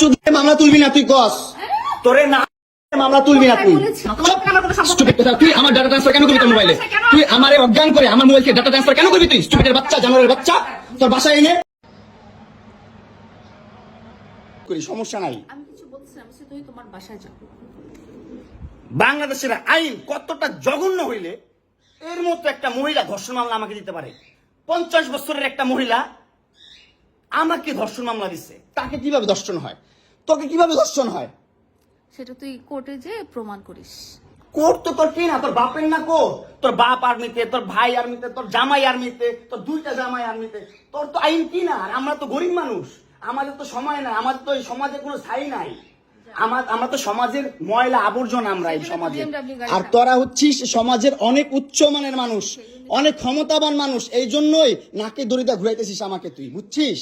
চুদলে মামলা তুলবি না তুই কস। তোরে না মামলা তুলবি না তুই। আমার ডাটা ট্রান্সফার কেন করবি তোর মোবাইলে তুই আমারে অজ্ঞান করে আমার মোবাইল ডাটা ট্রান্সফার কেন করবি তুই? স্টুপিডের বাচ্চা জানোয়ারের বাচ্চা তোর বাসায় এনে করি সমস্যা নাই। আমি কিছু বলছি না, আমি তোমার বাসায় যাও বাংলাদেশের আইন কতটা জঘন্য হইলে এর মতো একটা মহিলা ধর্ষণ মামলা আমাকে দিতে পারে। পঞ্চাশ বছরের একটা মহিলা আমাকে ধর্ষণ মামলা দিচ্ছে তাকে কীভাবে ধর্ষণ হয়? তোকে কীভাবে ধর্ষণ হয়? সেটা তুই কোর্টে যে প্রমাণ করিস। কোর্ট তো তোর কি না? তোর বাপের না কোর্ট? তোর বাপ আর্মিতে তোর ভাই আর্মিতে তোর জামাই আর্মিতে তোর দুইটা জামাই আর্মিতে। তোর তো আইন কি না? আর আমরা তো গরিব মানুষ। আমাদের তো সময় নাই। আমাদের তো এই সমাজে কোনো স্থায়ী নাই। আমার আমরা তো সমাজের ময়লা আবর্জনা আমরা এই সমাজে। আর তোরা হচ্ছিস সমাজের অনেক উচ্চ মানের মানুষ অনেক ক্ষমতাবান মানুষ। এই জন্যই নাকে দড়িটা ঘুরাইতেছিস আমাকে তুই বুঝছিস?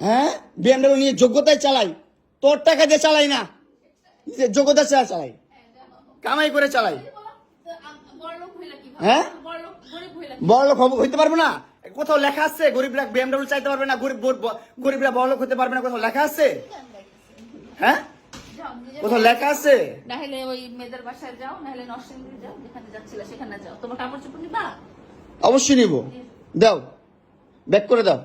হ্যাঁ? বিএমডাব্লিউ নিয়ে যোগ্যতায় চালাই। তোর টাকা দিয়ে চালাই না। নিজের যোগ্যতা ছাড়া চালাই। কামাই করে চালাই। হ্যাঁ? বড় লোক হইতে পারব না? কোথাও লেখা আছে গরিবরা বিএমডাব্লিউ চাইতে পারবে না গরিব গরিব- গরিবরা বড় লোক হতে পারবে না কোথাও লেখা আছে? হ্যাঁ? কোথাও লেখা আছে? নাহলে ওই মেয়েদের বাসায় যাও নাহলে নরসিংদী যাও যেখানে যাচ্ছিলে সেখানে যাও। তোমার কাপড় চোপড় নিবা? অবশ্যই নিব। দাও। ব্যাক করে দাও।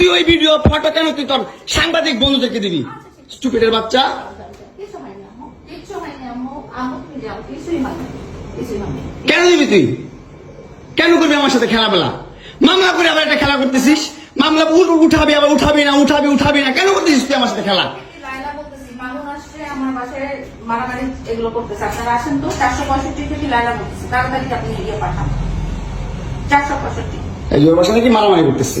তুই ওই ভিডিও ফটো কেন তুই তোর সাংবাদিক বন্ধুদেরকে দিবি স্টুপিডের বাচ্চা। কেন দিবি তুই কেন করবি আমার সাথে খেলাবেলা মামলা করে আবার একটা খেলা করতেছিস মামলা উঠাবি আবার উঠাবি না উঠাবি উঠাবি না কেন করতেছিস তুই আমার সাথে খেলা মারামারি এগুলো করতেছে। আপনারা আসেন তো, 465 থেকে লায়লা বলতেছি। তাড়াতাড়ি আপনি ইয়ে পাঠান। 465 এই ওর বাসা নাকি মারামারি করতেছে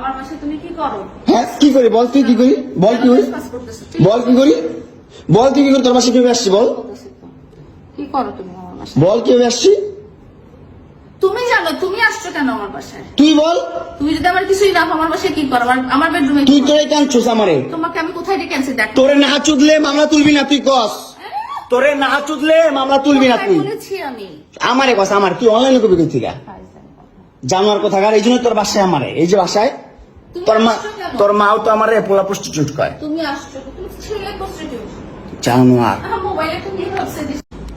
আমার বাসায় তুমি কি করো? হ্যাঁ কি করি? বল তুই কি করি? বল কি করি? বল কি করি? বল তুই কি করি? তোর বাসায় কীভাবে আসছি বল? কি করো তুমি আমার বাসায়? বল কীভাবে আসছি? তুমি জানো তুমি আসছো কেন আমার বাসায়? তুই বল। তুমি যদি আমার কিছুই না আমার বাসায় কি করো? আমার- বেডরুমে তুই তোরে আমারে। তোমাকে আমি কোথায় ডেকে আনছি? দেখ। তোরে না চুদলে মামলা তুলবি না তুই কস। তোরে না চুদলে মামলা তুলবি না তুই। বলেছি আমি। আমারে কথা আমার। তুই অনলাইনে কবি কই থেকে জানোয়ার কোথাকার? এই জন্য তোর বাসায় আমারে। এই যে বাসায় তোর মা তোর মাও তো আমারে পোলা প্রস্টিটিউট কয়। তুমি আসছো তুমি ছেলে প্রস্টিটিউট জানোয়ার। মোবাইলে তুমি ভাবছে?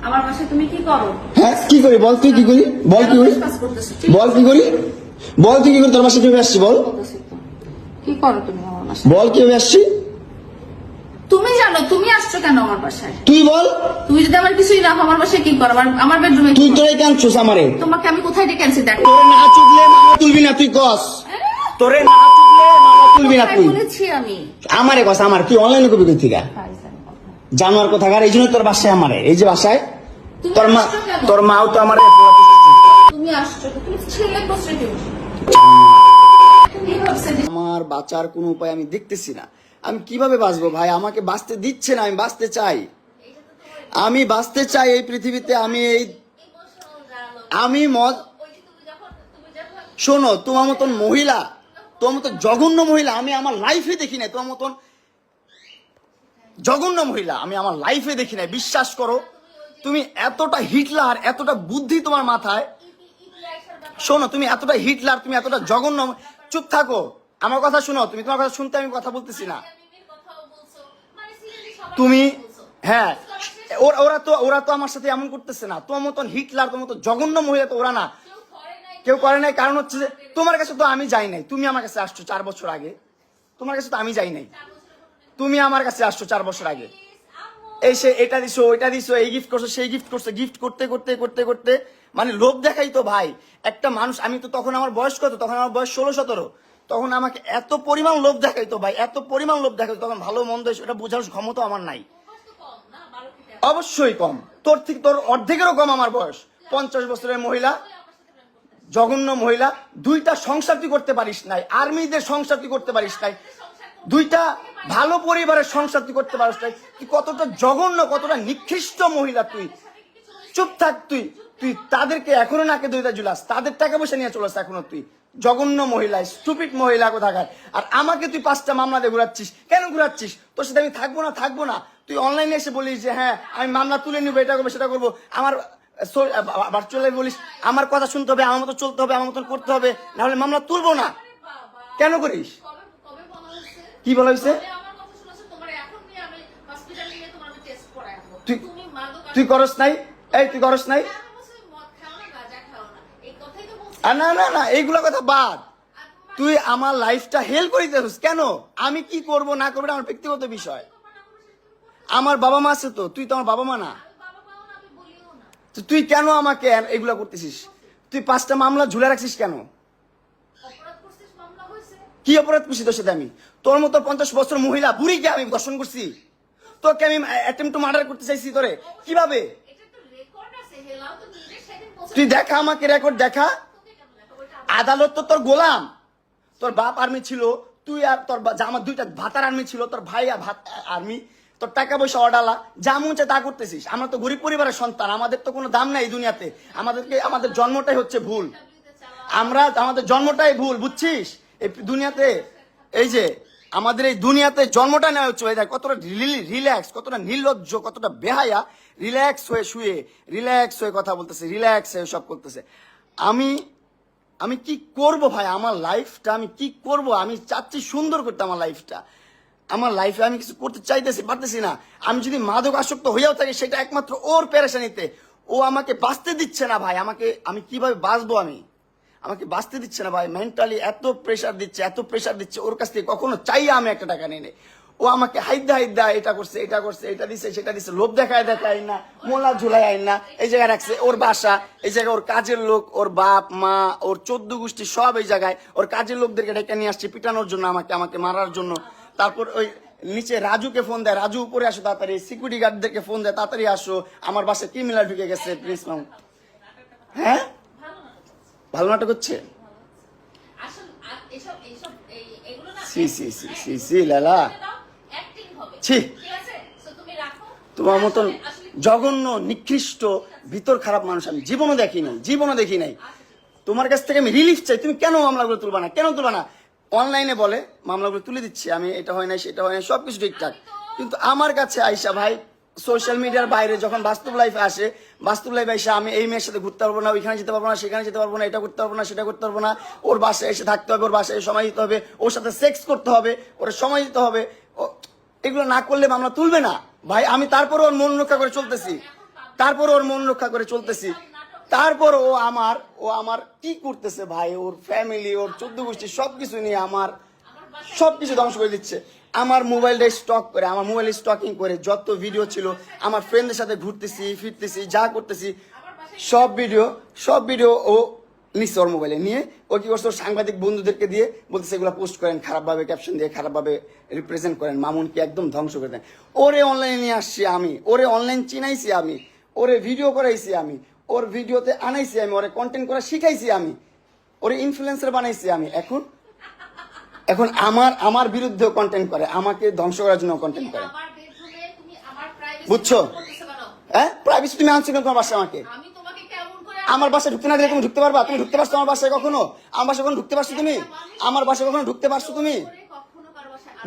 আমার বাসায় তুমি কি করো? হ্যাঁ কি করি? বল তুই কি করি? বল কি করি? বল কি করি? বল তুই কি করি? তোর বাসায় কীভাবে আসছি বল? কি করো তুমি আমার বাসায়? বল কীভাবে আসছি? তুমি জানো তুমি আসছো কেন আমার বাসায়? তুই বল। তুমি যদি আমার কিছুই না আমার বাসায় কি করো? আমার আমার বেডরুমে তুই তোরে কেন চুস আমারে? তোমাকে আমি কোথায় ডেকে আনছি? দেখ। তোরে না চুদলে তুলবি না তুই কস। তোরে না তুলবি না তুই? আমারে কথা আমার তুই অনলাইনে কবি কই থেকে জানোয়ার কোথাকার? এই জন্য তোর বাসায় আমারে। এই যে বাসায় তোর মা তোর মাও তো আমারে। তুমি আসছো তুমি ছেলে আমার বাঁচার কোনো উপায় আমি দেখতেছি না। আমি কীভাবে বাঁচবো ভাই? আমাকে বাঁচতে দিচ্ছে না আমি বাঁচতে চাই। আমি বাঁচতে চাই এই পৃথিবীতে আমি এই আমি মদ শোনো তোমার মতন মহিলা তোমার মতন জঘন্য মহিলা আমি আমার লাইফে দেখি নাই। তোমার মতন জঘন্য মহিলা আমি আমার লাইফে দেখি নাই। বিশ্বাস করো, তুমি এতটা হিটলার, এতটা বুদ্ধি তোমার মাথায়। শোনো, তুমি এতটা হিটলার, তুমি এতটা জঘন্য চুপ থাকো। আমার কথা শোনো, তুমি তোমার কথা শুনতে আমি কথা বলতেছি না। তুমি হ্যাঁ ওরা তো ওরা তো আমার সাথে এমন করতেছে না। তোমার মতন হিটলার তোমার মতো জঘন্য মহিলা তো ওরা না। কেউ করে নাই, কারণ হচ্ছে যে তোমার কাছে তো আমি যাই নাই। তুমি আমার কাছে আসছো চার বছর আগে। তোমার কাছে তো আমি যাই নাই। তুমি আমার কাছে আসছো চার বছর আগে। এই সে এটা দিছো, ওইটা দিছো, এই গিফট করছ, সেই গিফট করছ। গিফট করতে করতে করতে করতে মানে লোভ দেখাই তো ভাই। একটা মানুষ, আমি তো তখন আমার বয়স কত? তখন আমার বয়স ষোলো, সতেরো। তখন আমাকে এত পরিমাণ লোভ দেখাইতো ভাই, এত পরিমাণ লোভ দেখাইতো তখন ভালো, মন্দ সেটা বোঝার ক্ষমতা আমার নাই। অবশ্যই কম। তোর থেকে, তোর অর্ধেকেরও কম আমার বয়স। পঞ্চাশ বছরের মহিলা জঘন্য মহিলা, দুইটা সংসার তুই করতে পারিস নাই, আর্মিদের সংসার তুই করতে পারিস নাই, দুইটা ভালো পরিবারের সংসার তুই করতে পারিস নাই, তুই কতটা জঘন্য, কতটা নিকৃষ্ট মহিলা তুই। চুপ থাক তুই তুই তাদেরকে এখনও নাকে দুইটা জুলাস তাদের টাকা পয়সা নিয়ে চলাস এখনও তুই। জঘন্য মহিলা স্টুপিড মহিলা কোথাকার। আর আমাকে তুই পাঁচটা মামলা দিয়ে ঘুরাচ্ছিস, কেন ঘুরাচ্ছিস? তোর সাথে আমি থাকব না থাকব না। তুই অনলাইনে এসে বলিস যে হ্যাঁ আমি মামলা তুলে নিবো, এটা করব, সেটা করব। আমার বলিস, আমার কথা শুনতে হবে, আমার মতো চলতে হবে, আমার মতন করতে হবে, নাহলে মামলা তুলবো না। কেন করিস? কি বলা হয়েছে? তুই করস নাই? এই, তুই করস নাই? না না না, এইগুলো কথা বাদ। তুই আমার লাইফটা হেল করে দিতেছিস, কেন? আমি কি করব না করব আমার ব্যক্তিগত বিষয়। আমার বাবা মা আছে তো, তুই তো আমার বাবা মা না। তো তুই কেন আমাকে এগুলো করতেছিস? তুই পাঁচটা মামলা ঝুলে রাখছিস কেন? কি অপরাধ করছি তোর সাথে আমি? তোর মতো পঞ্চাশ বছর মহিলা বুড়িকে আমি দর্শন করছি? তোকে আমি অ্যাটেম্প টু মার্ডার করতে চাইছি তোরে। কীভাবে? তুই দেখা আমাকে রেকর্ড দেখা? আদালত তো তোর গোলাম। তোর বাপ আর্মি ছিল তুই আর তোর আমার দুইটা ভাতার আর্মি ছিল তোর ভাই আর ভাত আর্মি তোর টাকা পয়সা অডালা, যা মন তা করতেছিস। আমরা তো গরিব পরিবারের সন্তান, আমাদের তো কোনো দাম নাই দুনিয়াতে। আমাদেরকে, আমাদের জন্মটাই হচ্ছে ভুল। আমরা, আমাদের জন্মটাই ভুল, বুঝছিস? এই দুনিয়াতে, এই যে, আমাদের এই দুনিয়াতে জন্মটা নেওয়া হচ্ছে দেখ, কতটা রিল্যাক্স, কতটা নির্লজ্জ, কতটা বেহায়া, রিল্যাক্স হয়ে শুয়ে, রিল্যাক্স হয়ে কথা বলতেছে, রিল্যাক্স হয়ে সব করতেছে। আমি আমি কি করব ভাই? আমার লাইফটা আমি কি করব? আমি চাচ্ছি সুন্দর করতে আমার লাইফটা আমার লাইফে আমি কিছু করতে চাইতেছি, পারতেছি না। আমি যদি মাদক আসক্ত হয়েও থাকি, সেটা একমাত্র ওর প্যারেশানিতে ও আমাকে বাঁচতে দিচ্ছে না ভাই। আমাকে, আমি কীভাবে বাঁচবো আমি? আমাকে বাঁচতে দিচ্ছে না ভাই। মেন্টালি এত প্রেশার দিচ্ছে, এত প্রেশার দিচ্ছে। ওর কাছ থেকে কখনো চাই আমি একটা টাকা নিয়ে ও আমাকে হাইদা হাইদা এটা করছে এটা করছে, এটা দিছে, সেটা দিছে। লোভ দেখায় দেখায় না। মোলা ঝুলাই আইন না। এই জায়গায় রাখছে ওর বাসা। এই জায়গায় ওর কাজের লোক, ওর বাপ, মা, ওর চোদ্দ গোষ্ঠী সব এই জায়গায়। ওর কাজের লোকদেরকে ডেকে নিয়ে আসছে পিটানোর জন্য আমাকে আমাকে মারার জন্য। তারপর ওই নিচে রাজুকে ফোন দেয়। রাজু উপরে আসো তাড়াতাড়ি। সিকিউরিটি গার্ডদেরকে ফোন দেয় তাড়াতাড়ি আসো। আমার বাসায় ক্রিমিনাল ঢুকে গেছে প্রিন্স মামু হ্যাঁ? ভালো নাটক হচ্ছে? সি সি সি সি সি লালা ছি। তোমার মতন জঘন্য নিকৃষ্ট ভিতর খারাপ মানুষ আমি জীবনও দেখি নাই জীবনও দেখি নাই। তোমার কাছ থেকে আমি রিলিফ চাই। তুমি কেন মামলাগুলো তুলবা না? কেন তুলবা না? অনলাইনে বলে, মামলাগুলো তুলে দিচ্ছি, আমি এটা হয় না সেটা হয় না সবকিছু ঠিকঠাক। কিন্তু আমার কাছে আইসা ভাই সোশ্যাল মিডিয়ার বাইরে যখন বাস্তব লাইফে আসে, বাস্তব লাইফে এসে আমি এই মেয়ের সাথে ঘুরতে পারব না, ওইখানে যেতে পারব না, সেখানে যেতে পারব না, এটা করতে পারব না, সেটা করতে পারব না, ওর বাসায় এসে থাকতে হবে, ওর বাসায় সময় দিতে হবে, ওর সাথে সেক্স করতে হবে, ওর সময় দিতে হবে এগুলো না করলে মামলা তুলবে না। ভাই, আমি তারপর ওর মন রক্ষা করে চলতেছি। তারপর ওর মন রক্ষা করে চলতেছি। তারপর ও আমার ও আমার কি করতেছে ভাই? ওর ফ্যামিলি ওর চোদ্দ গোষ্ঠী সবকিছু নিয়ে আমার সবকিছু ধ্বংস করে দিচ্ছে। আমার মোবাইলটা স্টক করে, আমার মোবাইল স্টকিং করে যত ভিডিও ছিল, আমার ফ্রেন্ডদের সাথে ঘুরতেছি, ফিরতেছি, যা করতেছি, সব ভিডিও সব ভিডিও ও নিচ্ছে ওর মোবাইলে নিয়ে। ও কি করছে? সাংবাদিক বন্ধুদেরকে দিয়ে বলতেছে, এগুলো পোস্ট করেন, খারাপভাবে ক্যাপশন দিয়ে খারাপভাবে রিপ্রেজেন্ট করেন, মামুনকে একদম ধ্বংস করে দেন। ওরে অনলাইনে নিয়ে আসছি আমি, ওরে অনলাইন চিনাইছি আমি, ওরে ভিডিও করাইছি আমি ওর ভিডিওতে আনাইছি আমি ওরে কন্টেন্ট করা শিখাইছি আমি। ওরে ইনফ্লুয়েন্সার বানাইছি আমি। এখন এখন আমার আমার বিরুদ্ধেও কন্টেন্ট করে আমাকে ধ্বংস করার জন্য কন্টেন্ট করে। বুঝছ? হ্যাঁ? প্রাইভেসি তুমি আনছো কেন তোমার বাসায় আমাকে? আমার বাসায় ঢুকতে না দিলে তুমি ঢুকতে পারবা? তুমি ঢুকতে পারছ আমার বাসায় কখনো? আমার বাসায় কখনো ঢুকতে পারছ তুমি? আমার বাসায় কখনো ঢুকতে পারছ তুমি?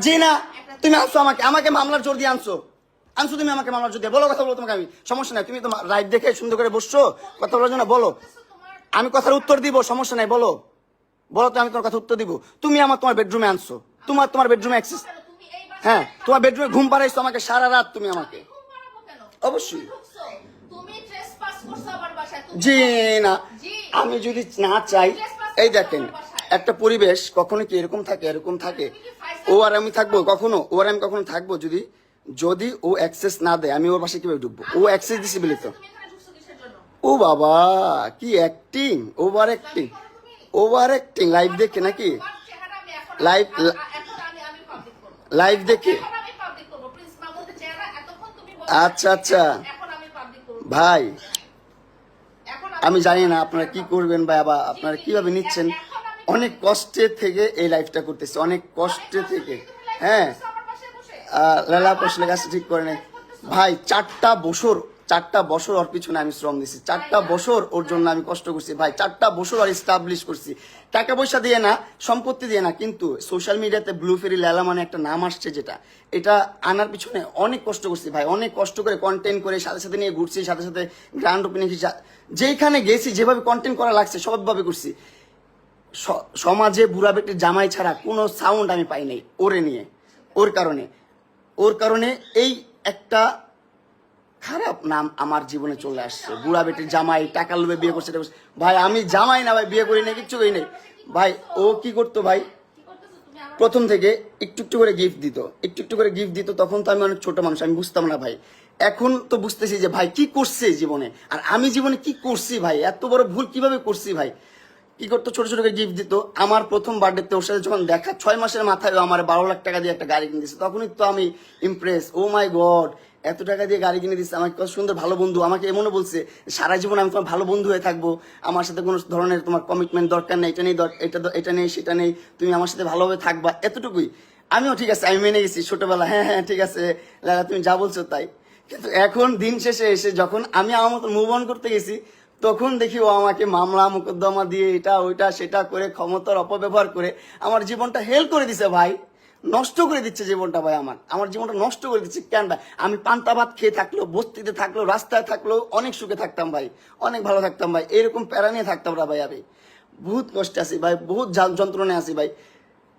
জি না তুমি আনছো আমাকে আমাকে মামলার জোর দিয়ে আনছো। আনছো তুমি আমাকে মামলার যদি বলো কথা বলো তোমাকে আমি, সমস্যা নাই, তুমি তোমার লাইভ দেখে সুন্দর করে বসছো, কথা বলার জন্য বলো। আমি কথার উত্তর দিব, সমস্যা নাই, বলো। বলো তো আমি তোমার কথা উত্তর দিব। তুমি আমার তোমার বেডরুমে আনছো। তোমার তোমার বেডরুমে অ্যাক্সেস হ্যাঁ তোমার বেডরুমে ঘুম পাড়াইছো আমাকে, সারা রাত তুমি আমাকে? অবশ্যই। জি, না। আমি যদি না চাই, এই দেখেন, একটা পরিবেশ কখনো কি এরকম থাকে এরকম থাকে? ও আর আমি থাকব কখনো? ও আর আমি কখনো থাকব যদি যদি ও অ্যাক্সেস না দেয় আমি ওর বাসায় কীভাবে ঢুকবো? ও অ্যাক্সেস দিছে বলে তো? ও বাবা কি acting over acting over acting live দেখে নাকি? করব। লাইভ দেখে? আচ্ছা, আচ্ছা। ভাই আমি জানি না আপনারা কি করবেন বা বা আপনারা কীভাবে নিচ্ছেন? অনেক কষ্টে থেকে এই লাইফটা করতেছে অনেক কষ্টে থেকে। হ্যাঁ আমার বাসায় বসে আহ, লালা পোষলে গাছ ঠিক করে নেই। ভাই, চারটা বছর চারটা বছর ওর পিছনে আমি শ্রম দিছি। চারটা বছর ওর জন্য আমি কষ্ট করছি। ভাই, চারটা বছর আর স্টাবলিশ করছি। টাকা পয়সা দিয়ে না, সম্পত্তি দিয়ে না, কিন্তু সোশ্যাল মিডিয়াতে ব্লু ফেরি লালা মানে একটা নাম আসছে যেটা। এটা আনার পিছনে অনেক কষ্ট করছি ভাই। অনেক কষ্ট করে কন্টেন্ট করে সাথে সাথে নিয়ে ঘুরছি, সাথে সাথে গ্রান্ড ওপেনিং যেখানে গেছি, যেভাবে কন্টেন্ট করা লাগছে সবভাবে করছি। সমাজে বুড়া বেটির জামাই ছাড়া কোনো সাউন্ড আমি পাই নাই, ওরে নিয়ে, ওর কারণে। ওর কারণে এই একটা খারাপ নাম আমার জীবনে চলে আসছে। বুড়া বেটির জামাই, টাকা লোভে বিয়ে করছে ভাই, আমি জামাই না, ভাই, বিয়ে করি না কিচ্ছু করি নাই। ভাই, ও কি করতো ভাই? প্রথম থেকে একটু একটু করে গিফট দিত। একটু একটু করে গিফট দিত, তখন তো আমি অনেক ছোট মানুষ, আমি বুঝতাম না ভাই। এখন তো বুঝতেছি যে, ভাই, কি করছে জীবনে? আর আমি জীবনে কি করছি ভাই? এত বড় ভুল কীভাবে করছি ভাই? কি করতো? ছোট ছোট গিফট দিত। আমার প্রথম বার্থডেতে ওর সাথে যখন দেখা, ছয় মাসের মাথায় আমার বারো লাখ টাকা দিয়ে একটা গাড়ি কিনে দিচ্ছে তখনই তো আমি ইমপ্রেস ও মাই গড এত টাকা দিয়ে গাড়ি কিনে দিচ্ছে আমাকে কত সুন্দর ভালো বন্ধু। আমাকে এমনও বলছে, সারা জীবন আমি তোমার ভালো বন্ধু হয়ে থাকব। আমার সাথে কোনো ধরনের তোমার কমিটমেন্ট দরকার নেই। এটা নেই এটা এটা নেই, সেটা নেই। তুমি আমার সাথে ভালোভাবে থাকবা। এতটুকুই। আমিও ঠিক আছে, আমি মেনে গেছি ছোটবেলা হ্যাঁ হ্যাঁ ঠিক আছে। লালা, তুমি যা বলছো তাই। কিন্তু এখন দিন শেষে এসে যখন আমি আমার মতো মুভ অন করতে গেছি তখন দেখি ও আমাকে মামলা, মোকদ্দমা দিয়ে এটা, ওইটা, সেটা করে, ক্ষমতার অপব্যবহার করে আমার জীবনটা হেল করে দিছে ভাই। নষ্ট করে দিচ্ছে জীবনটা ভাই আমার। আমার জীবনটা নষ্ট করে দিচ্ছে। কেন ভাই? আমি পান্তা ভাত খেয়ে থাকল বস্তিতে থাকল রাস্তায় থাকল অনেক সুখে থাকতাম ভাই। অনেক ভালো থাকতাম ভাই। এরকম প্যারা নিয়ে থাকতাম না ভাই আমি। বহুত কষ্টে আছি ভাই। বহুত যন্ত্রণায় আছি ভাই।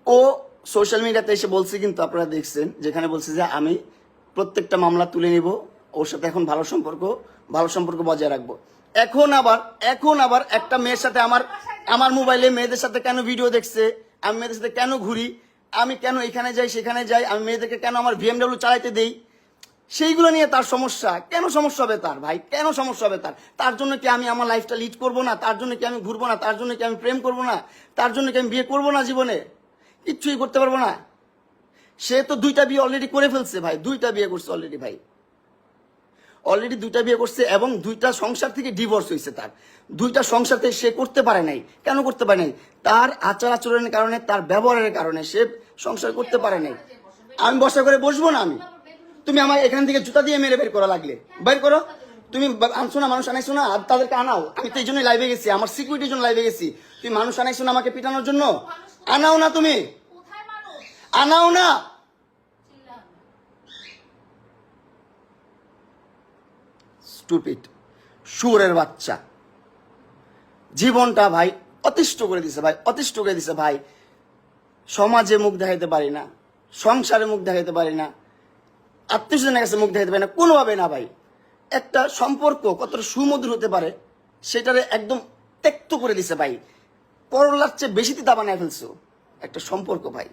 ও সোশ্যাল মিডিয়াতে এসে বলছে কিন্তু আপনারা দেখছেন, যেখানে বলছে যে আমি প্রত্যেকটা মামলা তুলে নিব, ওর সাথে এখন ভালো সম্পর্ক ভালো সম্পর্ক বজায় রাখব। এখন আবার এখন আবার একটা মেয়ের সাথে আমার আমার মোবাইলে মেয়েদের সাথে কেন ভিডিও দেখছে? আমি মেয়েদের সাথে কেন ঘুরি? আমি কেন এখানে যাই, সেখানে যাই? আমি মেয়েদেরকে কেন আমার ভিএমডাব্লিউ চালাইতে দেই? সেইগুলো নিয়ে তার সমস্যা। কেন সমস্যা হবে তার ভাই? কেন সমস্যা হবে তার? তার জন্য কি আমি আমার লাইফটা লিড করব না? তার জন্য কি আমি ঘুরবো না? তার জন্য কি আমি প্রেম করব না? তার জন্য কি আমি বিয়ে করব না জীবনে? কিচ্ছুই করতে পারব না। সে তো দুইটা বিয়ে অলরেডি করে ফেলছে ভাই। দুইটা বিয়ে করছে অলরেডি ভাই। অলরেডি দুইটা বিয়ে করছে এবং দুইটা সংসার থেকে ডিভোর্স হয়েছে তার। দুইটা সংসার থেকে সে করতে পারে নাই। কেন করতে পারে নাই? তার আচার আচরণের কারণে তার ব্যবহারের কারণে সে সংসার করতে পারে নাই। আমি বসা করে বসবো না আমি? তুমি আমার এখান থেকে জুতা দিয়ে মেরে বের করা লাগলে। বের করো। তুমি আনছো না মানুষ আনাইছো না তাদেরকে আনাও। আমি তো এই জন্যই লাইভে গেছি আমার সিকিউরিটির জন্য লাইভে গেছি। তুমি মানুষ আনাইছো না আমাকে পিটানোর জন্য? আনাও না তুমি। আনাও না চিল্লাম না। স্টুপিড সুরের বাচ্চা। জীবনটা ভাই অতিষ্ঠ করে দিছে ভাই, অতিষ্ঠ করে দিছে ভাই। সমাজে মুখ দেখাইতে পারি না, সংসারে মুখ দেখাইতে পারি না আত্মীয় স্বজনের কাছে মুখ দেখাইতে পারি না, কোনোভাবে না ভাই। একটা সম্পর্ক কতটা সুমধুর হতে পারে, সেটারে একদম ত্যক্ত করে দিছে ভাই। করলার চেয়ে বেশি তিতা বানায় ফেলছো। একটা সম্পর্ক ভাই।